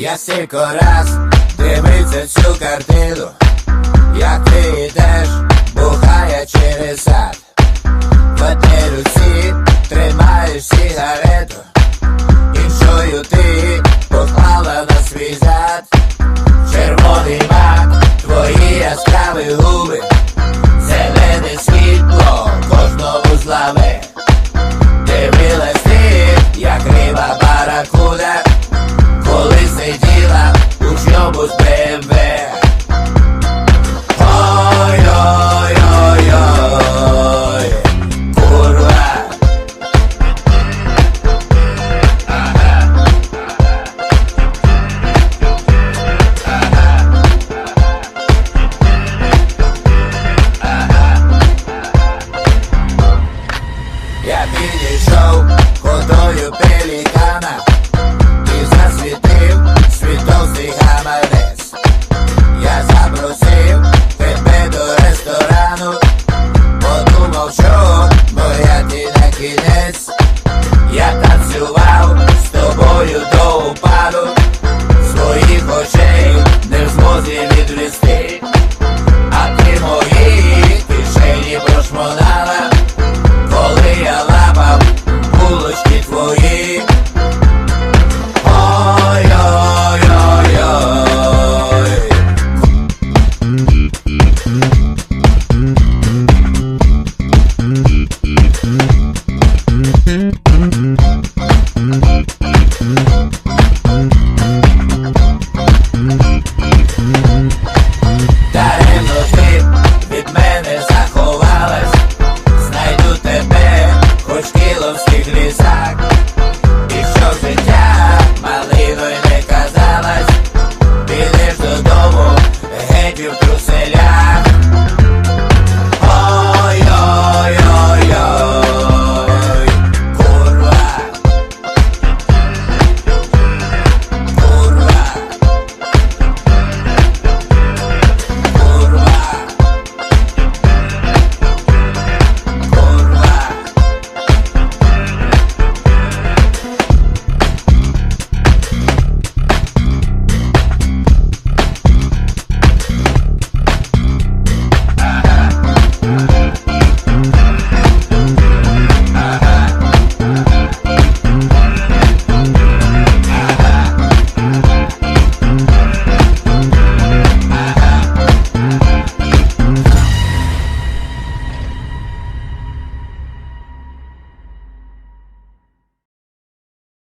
Я стільки раз дивився цю картину, як ти йдеш, бухає через сад. В одній руці тримаєш сигарету, іншою ти поклала на свій зад. Червоний мак, твої яскраві губи, зелене світло кожному зламе. que